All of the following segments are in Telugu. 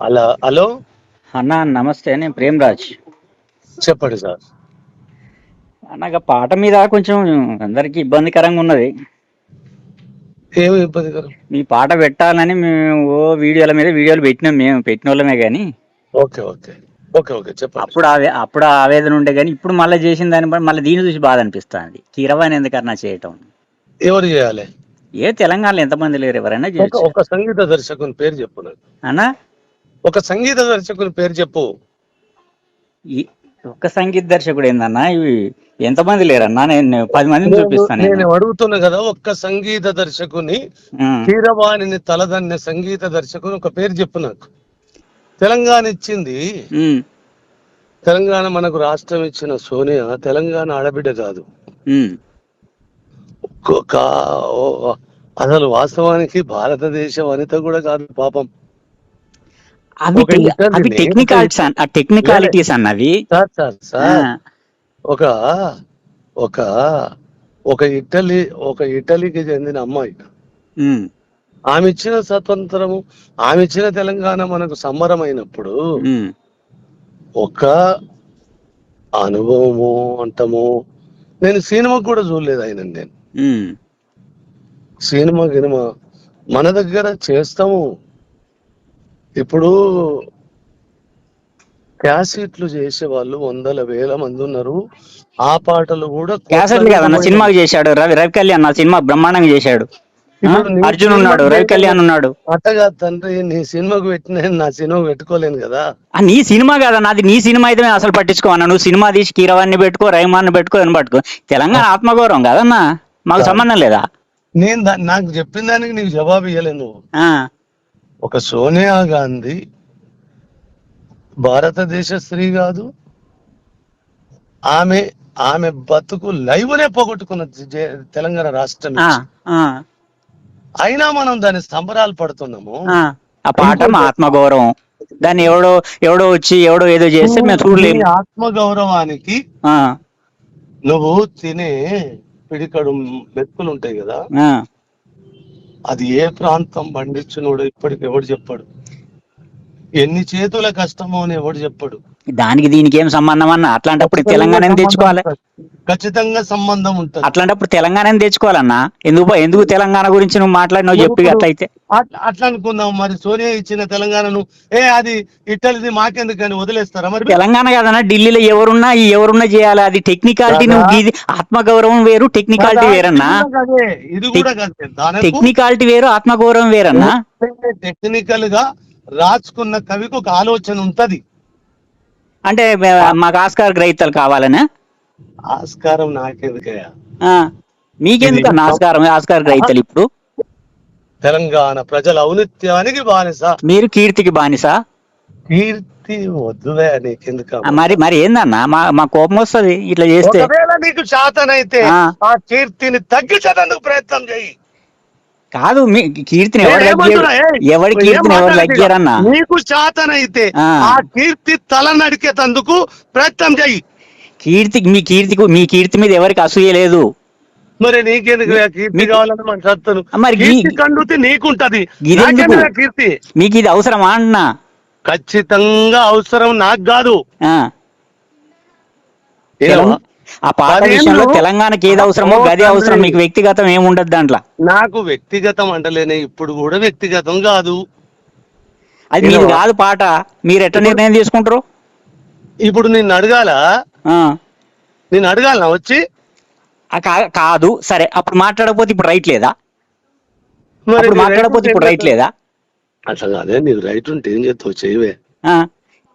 అలా హలో? అన్న నమస్తే నేను ప్రేమ్రాజ్. చెప్పండి సార్. అన్నగా పాట మీద కొంచెం అందరికి ఇబ్బందికరంగా ఉన్నది. ఏమి ఇబ్బందికరం? మీ పాట పెట్టాలని మేము ఓ వీడియోల మీద వీడియోలు పెట్టినాం మేము పెట్టిన వాళ్ళమే కానీ ఓకే ఓకే. ఓకే ఓకే చెప్పండి. అప్పుడు ఆవే అప్పుడు ఆవేదన ఉండే కానీ ఇప్పుడు మళ్ళీ చేసిన దాన్ని బట్టి మళ్ళీ దీన్ని చూసి బాధ అనిపిస్తుంది. కీరవాణి ఎందుకన్నా చేయటం? ఎవరు చేయాలి? ఏ తెలంగాణలో ఎంతమంది లేరు ఎవరైనా చేయొచ్చు. ఒక సంగీత దర్శకుని పేరు చెప్పు నాకు. అన్నా ఒక సంగీత దర్శకుని పేరు చెప్పు. ఈ ఒక్క సంగీత దర్శకుడు ఏందన్నా? ఇవి ఎంతమంది లేరన్నా? నేను పది మందిని చూపిస్తాను నేను. నేను అడుగుతున్నా కదా ఒక్క సంగీత దర్శకుని. కీరవాణిని తలదన్నే సంగీత దర్శకుని ఒక పేరు చెప్పు నాకు. తెలంగాణ ఇచ్చింది. తెలంగాణ మనకు రాష్ట్రం ఇచ్చిన సోనియా తెలంగాణ ఆడబిడ్డ కాదు. ఒక అసలు వాస్తవానికి భారతదేశ వనిత కూడా కాదు పాపం. అవి టెక్నికాలిటీస్ ఆ టెక్నికాలిటీస్ అన్నవి సార్ సార్ ఒక ఒక ఒక ఇటలీ ఒక ఇటలీకి చెందిన అమ్మాయి. ఆమె ఇచ్చిన స్వతంత్రము ఆమె ఇచ్చిన తెలంగాణ మనకు సంబరమైనప్పుడు ఉం. ఒక అనుభవము అంటము నేను సినిమా కూడా చూడలేదు ఆయన నేను. సినిమా గినిమా మన దగ్గర చేస్తాము ఇప్పుడు క్యాసెట్లు చేసే వాళ్ళు వందల వేల మంది ఉన్నారు. ఆ పాటలు కూడా క్యాసెట్లు కదన్న సినిమాకి చేశాడు రవి రవి కళ్యాణ్ ఆ సినిమా బ్రహ్మాండంగా చేశాడు. నీ అర్జున్ ఉన్నాడు రవి కళ్యాణ్ ఉన్నాడు. అట్టగా తండ్రి నీ సినిమాకు పెట్టిన నా సినిమా పెట్టుకోలేను కదా. నీ సినిమా కాదన్న అది నీ సినిమా అయితే మేము అసలు పట్టించుకోవన్నా నువ్వు సినిమా తీసి కీరవాన్ని పెట్టుకో రైమాన్ని పెట్టుకో అని పట్టుకో. తెలంగాణ ఆత్మగౌరవం కాదన్నా? మాకు సంబంధం లేదా? నేను నాకు చెప్పిన దానికి నీకు జవాబు ఇవ్వలేను నువ్వు. ఒక సోనియా గాంధీ భారతదేశ స్త్రీ కాదు ఆమె ఆమె బతుకు లైవ్నే పోగొట్టుకున్న తెలంగాణ రాష్ట్రం అయినా మనం దాని సంబరాలు పడుతున్నాము. ఆ. మా ఆత్మగౌరవం. దాన్ని ఎవడో ఎవడో వచ్చి ఎవడో ఏదో చేస్తే మేము చూడలేము. నీ ఆత్మ గౌరవానికి ఆ, నువ్వు తినే పిడికడు మెతుకులు ఉంటాయి కదా. అది ఏ ప్రాంతం పండించినోడు ఇప్పటికి ఎవడు చెప్పాడు. ఎన్ని చేతుల కష్టమో అని ఎవడు చెప్పాడు. దానికి దీనికి ఏం సంబంధం అన్న? అట్లాంటప్పుడు తెలంగాణ తెచ్చుకోవాలి? ఖచ్చితంగా సంబంధం ఉంటది. అట్లాంటప్పుడు తెలంగాణ తెచ్చుకోవాలన్నా ఎందుకు ఎందుకు తెలంగాణ గురించి నువ్వు మాట్లాడినావు చెప్పి అట్లయితే. అట్లా అనుకుందాం మరి. సోనియా ఇచ్చిన తెలంగాణను ఏ అది ఇట్టలిది మాకెందుకని వదిలేస్తారా మరి? తెలంగాణ కాదన్నా ఢిల్లీలో ఎవరున్నా ఎవరున్నా చేయాలి. అది టెక్నికాలిటీ నువ్వు ఆత్మగౌరవం వేరు టెక్నికాలిటీ వేరన్నా? ఇది కూడా టెక్నికాలిటీ వేరు ఆత్మగౌరవం వేరన్నా? టెక్నికల్గా రాసుకున్న కవికి ఒక ఆలోచన ఉంటది. అంటే మే- మాకు ఆస్కార్ గ్రహీతలు కావాలనా? ఆస్కారం నాకెందుకయ్యా? మీకెందుకు ఆస్కారం? ఆస్కార్ గ్రహీతలు ఇప్పుడు? తెలంగాణ ప్రజల ఔన్నత్యానికి బానిస. మీరు కీర్తికి బానిస? కీర్తి నీకెందుకు ఆ, మరి మరి ఏందన్నా? మా మా కోపం వస్తది ఇట్లా చేస్తే. నీకు శాతనైతే ఆ. కీర్తిని తగ్గించేందుకు ప్రయత్నం చేయి. కాదు మీ కీర్తిని ఎవరు ఎవరి కీర్తిని ఎవరు. లగ్గారన్నా? నీకు శాతనైతే ఆ. కీర్తి తల నడికేటందుకు ప్రయత్నం చెయ్యి కీర్తి మీ కీర్తికి మీ కీర్తి మీద ఎవరికి అసూయ లేదు. మరి నీకెందుకు కీర్తి కావాలని మన సత్తను మరి కీర్తి కండుతి నీకుంటది. కీర్తి? మీకు ఇది అవసరమా అన్నా? ఖచ్చితంగా అవసరం నాకు కాదు. ఆ. పాట విషయంలో తెలంగాణకి ఏది అవసరమో గది అవసరం. మీకు వ్యక్తిగతం ఏముండదు దాంట్లో. నాకు వ్యక్తిగతం అంటలేనే ఇప్పుడు కూడా వ్యక్తిగతం కాదు. అది మీది ఏమో? కాదు పాట. మీరు ఎట్లా నిర్ణయం తీసుకుంటారు? ఇప్పుడు నిన్ను అడగాల. నేను అడగాలనా వచ్చి? కాదు. సరే అప్పుడు మాట్లాడకపోతే ఇప్పుడు రైట్ లేదా? అప్పుడు మాట్లాడకపోతే ఇప్పుడు రైట్ లేదా? అట్లా కాదే నీకు రైట్ ఉంటే ఏం చేస్తావు చేయవే.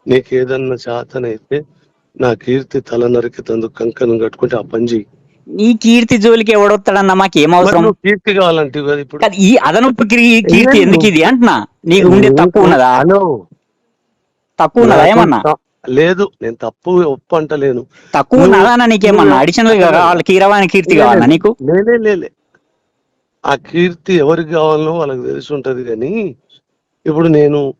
నీకు ఏదన్నా శాతనైతే నా కీర్తి తల నరికితందుకు కంకణం కట్టుకుంటే ఆ పని చెయ్యి. నీ కీర్తి జోలికి ఎవడొస్తాడన్నా మాకు ఏం మరి అవసరం నువ్వు కీర్తి కావాలంటే ఇప్పుడు? ఈ అదనపు కీర్తి ఎందుకు ఇది అంటున్నా? నీకు ఉండే తక్కువ ఉన్నదా? తక్కువ ఉన్నదా ఏమన్నా? లేదు నేను తప్పు ఒప్పు అంటలేను. తక్కువ ఉన్నదా అన్న నీకేమన్నా నువ్వు- అడిషనల్గా కావాలి కీరవాణి కీర్తి కావాలా నీకు? లేలే లేలే ఆ కీర్తి ఎవరికి కావాలనో వాళ్ళకి తెలిసి ఉంటది కానీ ఇప్పుడు నేను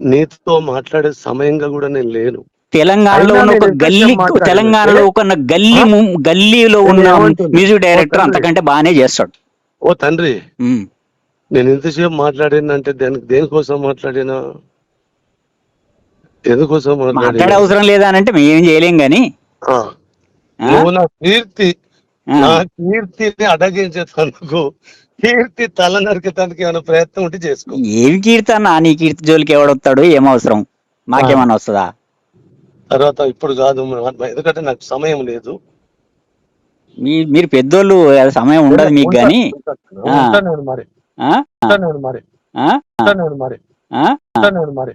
నీతో మాట్లాడే సమయంగా కూడా నేను లేను. తెలంగాణలో ఉన్న ఒక గల్లీ తెలంగాణలో ఒక గల్లీ గల్లీలో ఉన్న? Music director. అంతకంటే బాగానే చేస్తాడు. ఓ తండ్రి. నేను ఎంతసేపు మాట్లాడినంటే దానికి దేనికోసం మాట్లాడినా? ఎందుకోసం మాట్లాడి అవసరం లేదా అని అంటే మేమేం చేయలేం గాని? నువ్వు నా కీర్తి. నా కీర్తిని అడగించేందుకు కీర్తి తల నరికేదానికి ఏమైనా ప్రయత్నం ఉంటే చేసుకో. ఏమి కీర్తి అన్న? నీ కీర్తి జోలికి ఎవడొస్తాడు ఏం అవసరం? మాకేమన్నా వస్తుందా? తర్వాత ఇప్పుడు కాదు ఎందుకంటే నాకు సమయం లేదు. మీ మీరు పెద్దోళ్ళు సమయం ఉండదు మీకు నేను మరి. మరి. మరి. మరి.